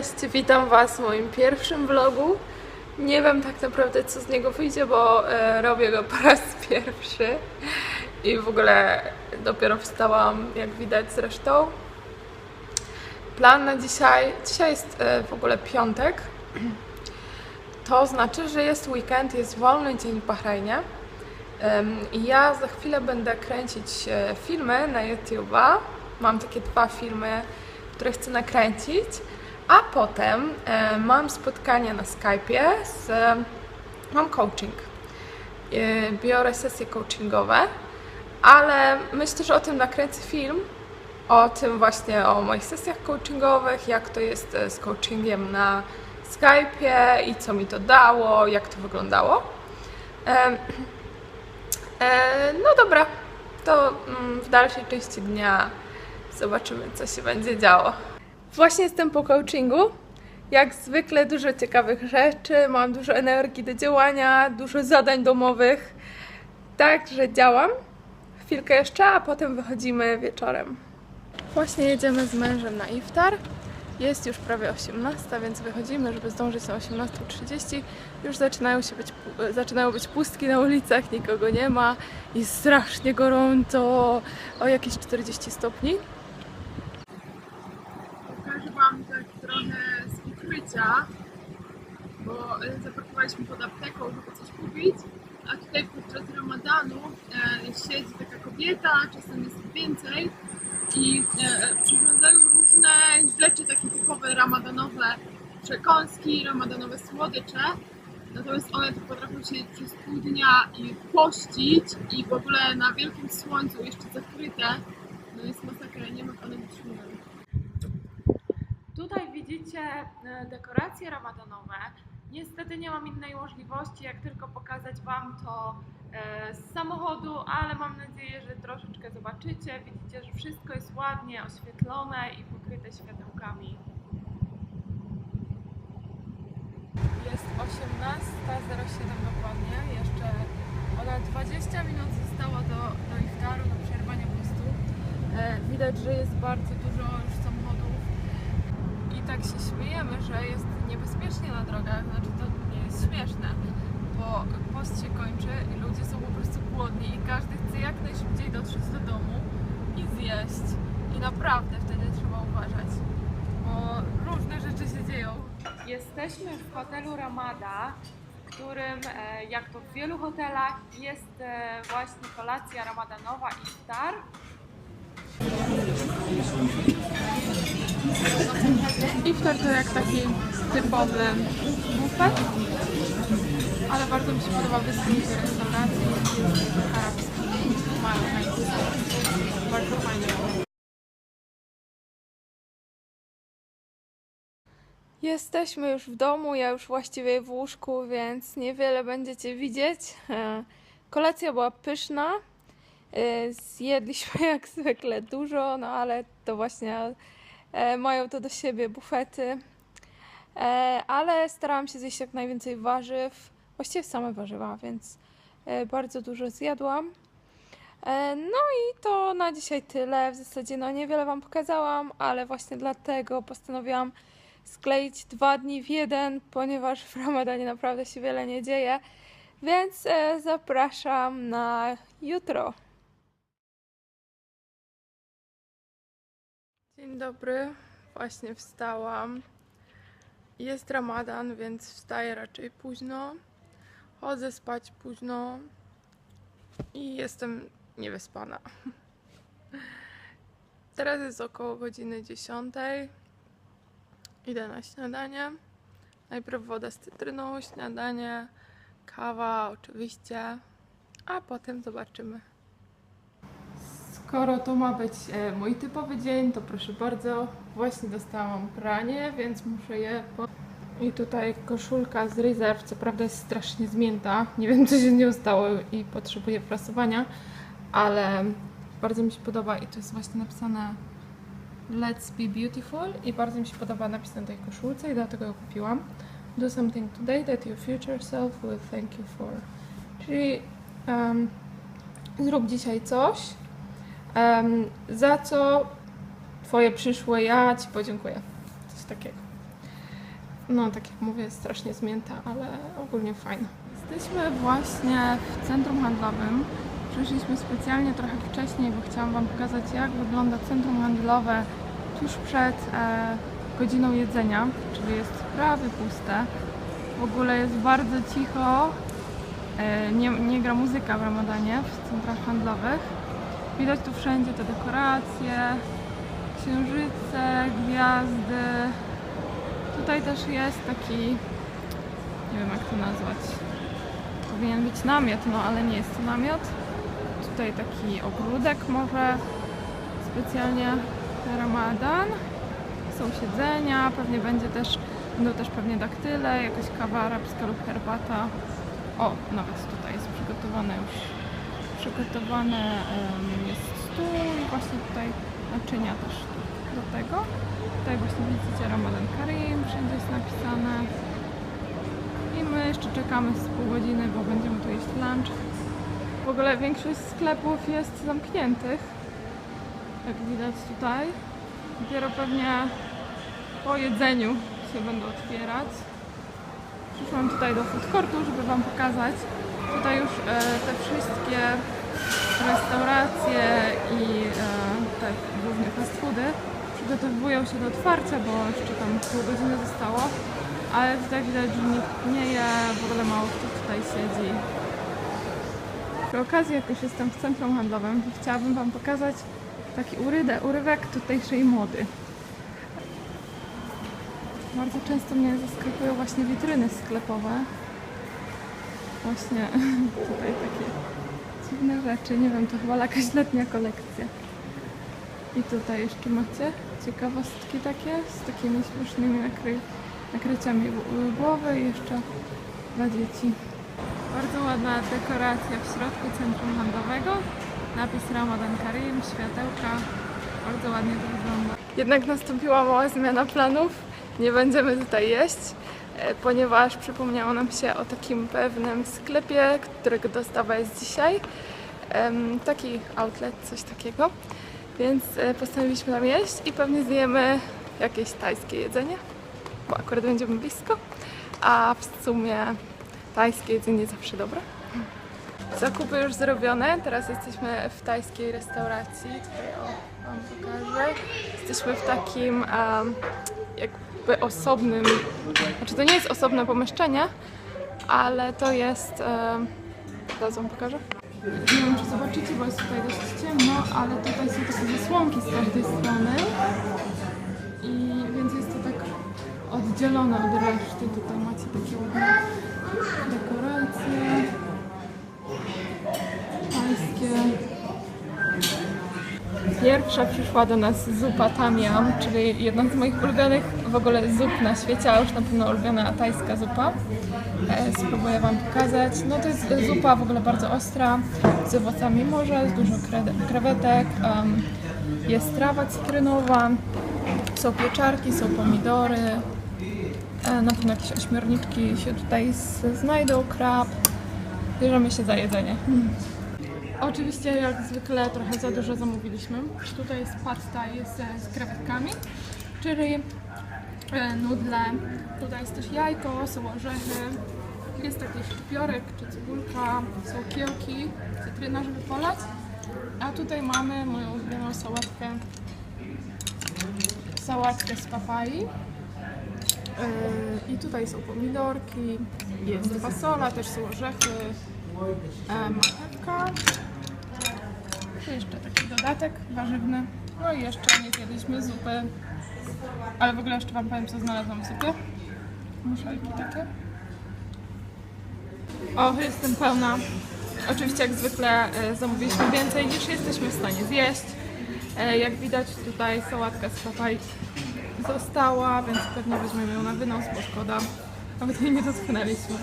Cześć, witam Was w moim pierwszym vlogu. Nie wiem tak naprawdę co z niego wyjdzie, bo e, robię go po raz pierwszy i w ogóle dopiero wstałam, jak widać zresztą. Plan na dzisiaj, dzisiaj jest e, w ogóle piątek, to znaczy, że jest weekend, jest wolny dzień w Bahrajnie. I ja za chwilę będę kręcić e, filmy na YouTube'a. Mam takie dwa filmy, które chcę nakręcić. A potem e, mam spotkanie na Skype'ie z... Mam coaching. E, biorę sesje coachingowe, ale myślę, że o tym nakręcę film. O tym właśnie, o moich sesjach coachingowych, jak to jest e, z coachingiem na Skype'ie i co mi to dało, jak to wyglądało. Em, E, no dobra, to mm, w dalszej części dnia zobaczymy, co się będzie działo. Właśnie jestem po coachingu. Jak zwykle dużo ciekawych rzeczy, mam dużo energii do działania, dużo zadań domowych. Także działam. Chwilkę jeszcze, a potem wychodzimy wieczorem. Właśnie jedziemy z mężem na iftar. Jest już prawie 18, więc wychodzimy, żeby zdążyć na 18.30. Już zaczynają, się być, zaczynają być pustki na ulicach, nikogo nie ma. Jest strasznie gorąco, o jakieś 40 stopni. Pokażę Wam tak trochę bo zaparkowaliśmy pod apteką, żeby coś kupić, a tutaj podczas ramadanu e, siedzi taka kobieta, czasem jest więcej i e, przyrządzają różne rzeczy takie typowe ramadanowe, przekąski, ramadanowe słodycze. Natomiast one tu potrafią siedzieć przez pół dnia i pościć i w ogóle na wielkim słońcu jeszcze zakryte. No jest masakra, nie ma panem wytrzymają. Tutaj widzicie e, dekoracje ramadanowe. Niestety nie mam innej możliwości, jak tylko pokazać Wam to e, z samochodu, ale mam nadzieję, że troszeczkę zobaczycie. Widzicie, że wszystko jest ładnie oświetlone i pokryte światełkami. Jest 18.07 dokładnie, jeszcze ponad 20 minut zostało do, do iftaru, do przerwania postu. E, widać, że jest bardzo dużo tak się śmiejemy, że jest niebezpiecznie na drogach, znaczy to nie jest śmieszne, bo post się kończy i ludzie są po prostu głodni i każdy chce jak najszybciej dotrzeć do domu i zjeść. I naprawdę wtedy trzeba uważać, bo różne rzeczy się dzieją. Jesteśmy w hotelu Ramada, w którym, e, jak to w wielu hotelach, jest e, właśnie kolacja ramadanowa i iftar. Iftar to jak taki typowy bufet, ale bardzo mi się podoba wystrój tej restauracji arabskiej. Bardzo fajnie. Jesteśmy już w domu, ja już właściwie w łóżku, więc niewiele będziecie widzieć. Kolacja była pyszna. E, Zjedliśmy jak zwykle dużo, no ale to właśnie mają to do siebie bufety. E, Ale starałam się zjeść jak najwięcej warzyw, właściwie same warzywa, więc e, bardzo dużo zjadłam. E, No i to na dzisiaj tyle. W zasadzie no niewiele Wam pokazałam, ale właśnie dlatego postanowiłam skleić dwa dni w jeden, ponieważ w Ramadanie naprawdę się wiele nie dzieje. Więc e, zapraszam na jutro. Dzień dobry, właśnie wstałam. Jest ramadan, więc wstaję raczej późno. Chodzę spać późno i jestem niewyspana. Teraz jest około godziny 10. Idę na śniadanie. Najpierw woda z cytryną, śniadanie, kawa oczywiście, a potem zobaczymy. Skoro to ma być e, mój typowy dzień, to proszę bardzo, właśnie dostałam pranie, więc muszę je po... I tutaj koszulka z Reserve, co prawda jest strasznie zmięta, nie wiem co się z nią stało i potrzebuje prasowania, ale bardzo mi się podoba i to jest właśnie napisane Let's be beautiful i bardzo mi się podoba napis na tej koszulce i dlatego ją kupiłam. Do something today that your future self will thank you for. Czyli em, zrób dzisiaj coś, za co twoje przyszłe ja ci podziękuję. Coś takiego. no tak jak mówię, strasznie zmięta, ale ogólnie fajna. Jesteśmy właśnie w centrum handlowym. Przyszliśmy specjalnie trochę wcześniej, bo chciałam Wam pokazać, jak wygląda centrum handlowe tuż przed e, godziną jedzenia, czyli jest prawie puste. W ogóle jest bardzo cicho, e, nie, nie gra muzyka w Ramadanie w centrach handlowych. Widać tu wszędzie te dekoracje, księżyce, gwiazdy. Tutaj też jest taki, nie wiem jak to nazwać, powinien być namiot, no ale nie jest to namiot. Tutaj taki ogródek może specjalnie Ramadan. Są siedzenia, pewnie będzie też, będą też pewnie daktyle, jakaś kawa arabska lub herbata. O, nawet tutaj jest przygotowane już, przygotowany jest stół i właśnie tutaj naczynia też do tego. Tutaj właśnie widzicie Ramadan Karim, wszędzie jest napisane. I my jeszcze czekamy z pół godziny, bo będziemy tu jeść lunch. W ogóle większość sklepów jest zamkniętych, jak widać tutaj. Dopiero pewnie po jedzeniu się będą otwierać. Przyszłam tutaj do food courtu, żeby Wam pokazać. Tutaj już e, te wszystkie restauracje i e, te głównie fast foody przygotowują się do otwarcia, bo jeszcze tam pół godziny zostało. Ale tutaj widać, że nikt nie je, w ogóle mało kto tutaj siedzi. Przy okazji, jak już jestem w centrum handlowym, chciałabym Wam pokazać taki urydę, urywek tutejszej mody. Bardzo często mnie zaskakują właśnie witryny sklepowe. Właśnie tutaj takie dziwne rzeczy. Nie wiem, to chyba jakaś letnia kolekcja. I tutaj jeszcze macie ciekawostki takie z takimi śmiesznymi nakry... nakryciami głowy i jeszcze dla dzieci. Bardzo ładna dekoracja w środku centrum handlowego. Napis Ramadan Karim, światełka. Bardzo ładnie to wygląda. Jednak nastąpiła mała zmiana planów. Nie będziemy tutaj jeść, ponieważ przypomniało nam się o takim pewnym sklepie, którego dostawa jest dzisiaj. Taki outlet, coś takiego. Więc e, postanowiliśmy tam jeść i pewnie zjemy jakieś tajskie jedzenie, bo akurat będziemy blisko, a w sumie tajskie jedzenie zawsze dobre. Zakupy już zrobione, teraz jesteśmy w tajskiej restauracji, tutaj o, Wam pokażę. Jesteśmy w takim em, jakby osobnym, znaczy to nie jest osobne pomieszczenie, ale to jest, um, zaraz Wam pokażę. Nie wiem, czy zobaczycie, bo jest tutaj dość ciemno, ale tutaj są takie zasłonki z każdej strony. I więc jest to tak oddzielone od reszty. Tutaj macie takie ładne dekoracje tajskie. Pierwsza przyszła do nas zupa tamiam, czyli jedna z moich ulubionych w ogóle zup na świecie, a już na pewno ulubiona tajska zupa. E, spróbuję Wam pokazać. No to jest zupa w ogóle bardzo ostra, z owocami morza, z dużo kre- krewetek, jest trawa cytrynowa, są pieczarki, są pomidory, e, na pewno jakieś ośmiorniczki się tutaj znajdą, krab. Bierzemy się za jedzenie. Oczywiście jak zwykle trochę za dużo zamówiliśmy. Tutaj jest pad thai z, z krewetkami, czyli e, nudle. Tutaj jest też jajko, są orzechy, jest taki szczypiorek czy cebulka, są kiełki, cytryna, żeby polać. A tutaj mamy moją ulubioną sałatkę, sałatkę z papai. Yy, I tutaj są pomidorki, jest fasola, też są orzechy, e, marchewka. Jeszcze taki dodatek warzywny. No i jeszcze nie zjedliśmy zupy. Ale w ogóle jeszcze Wam powiem, co znalazłam w zupie. Muszelki takie. O, jestem pełna. Oczywiście jak zwykle e, zamówiliśmy więcej niż jesteśmy w stanie zjeść. E, Jak widać tutaj sałatka z papaj została, więc pewnie weźmiemy ją na wynos, bo szkoda. Nawet jej nie dotknęliśmy.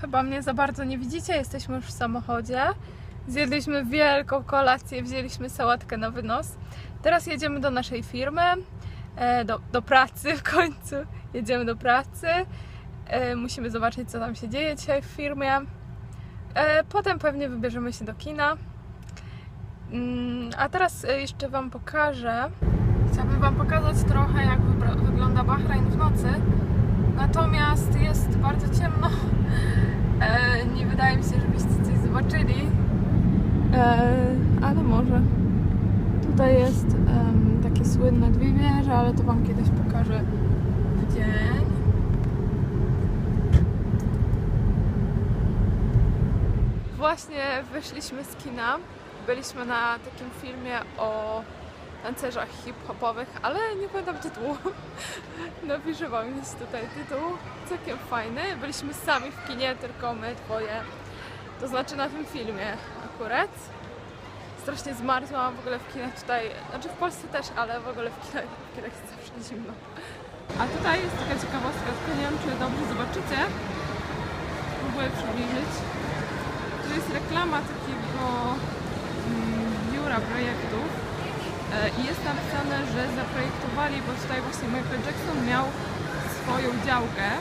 Chyba mnie za bardzo nie widzicie, jesteśmy już w samochodzie. Zjedliśmy wielką kolację, wzięliśmy sałatkę na wynos. Teraz jedziemy do naszej firmy, e, do, do pracy w końcu. Jedziemy do pracy. E, Musimy zobaczyć, co tam się dzieje dzisiaj w firmie. E, Potem pewnie wybierzemy się do kina. Mm, A teraz jeszcze Wam pokażę. Chciałabym Wam pokazać trochę, jak wygląda Bahrain w nocy. Natomiast jest bardzo ciemno. Nie wydaje mi się, żebyście coś zobaczyli. E, ale może. Tutaj jest takie słynne dwie wieże, ale to Wam kiedyś pokażę w dzień. Właśnie wyszliśmy z kina. Byliśmy na takim filmie o tancerzach hip-hopowych, ale nie pamiętam tytułu. Napiszę Wam jest tutaj tytuł. Całkiem fajny. Byliśmy sami w kinie, tylko my dwoje. To znaczy na tym filmie akurat. Strasznie zmarzłam w ogóle w kinach tutaj, znaczy w Polsce też, ale w ogóle w kinach, w kinach jest zawsze zimno. A tutaj jest taka ciekawostka, tylko nie wiem czy dobrze zobaczycie. Próbuję przybliżyć. Tu jest reklama takiego mm, biura projektów e, i jest napisane, że zaprojektowali, bo tutaj właśnie Michael Jackson miał swoją działkę e,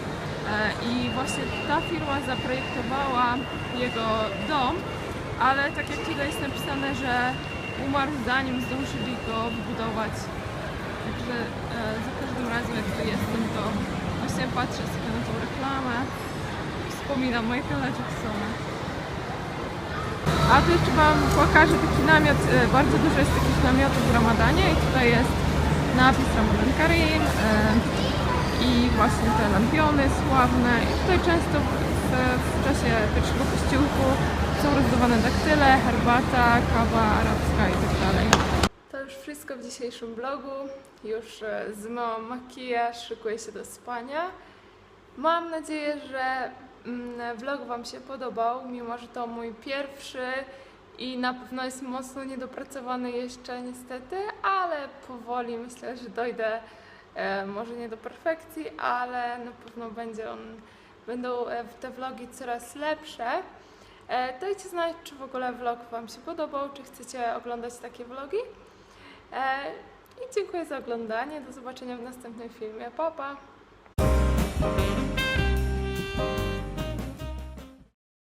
i właśnie ta firma zaprojektowała jego dom, ale tak jak tutaj jest napisane, że umarł zanim zdążyli go wybudować. Także e, za każdym razem jak tu jestem, to właśnie patrzę sobie na tą reklamę, wspominam Michaela Jacksona. A tu jeszcze Wam pokażę taki namiot, e, bardzo dużo jest takich namiotów w Ramadanie i tutaj jest napis Ramadan Karim e, i właśnie te lampiony sławne i tutaj często w, w, czasie pierwszego pościółku są rozdawane daktyle, herbata, kawa arabska i tak dalej. To już wszystko w dzisiejszym vlogu. Już e, zmyłam makijaż, szykuję się do spania. Mam nadzieję, że mm, vlog Wam się podobał, mimo że to mój pierwszy i na pewno jest mocno niedopracowany jeszcze niestety, ale powoli myślę, że dojdę e, może nie do perfekcji, ale na pewno będzie on, będą e, te vlogi coraz lepsze. E, dajcie znać, czy w ogóle vlog Wam się podobał, czy chcecie oglądać takie vlogi. E, I dziękuję za oglądanie. Do zobaczenia w następnym filmie. Pa, pa!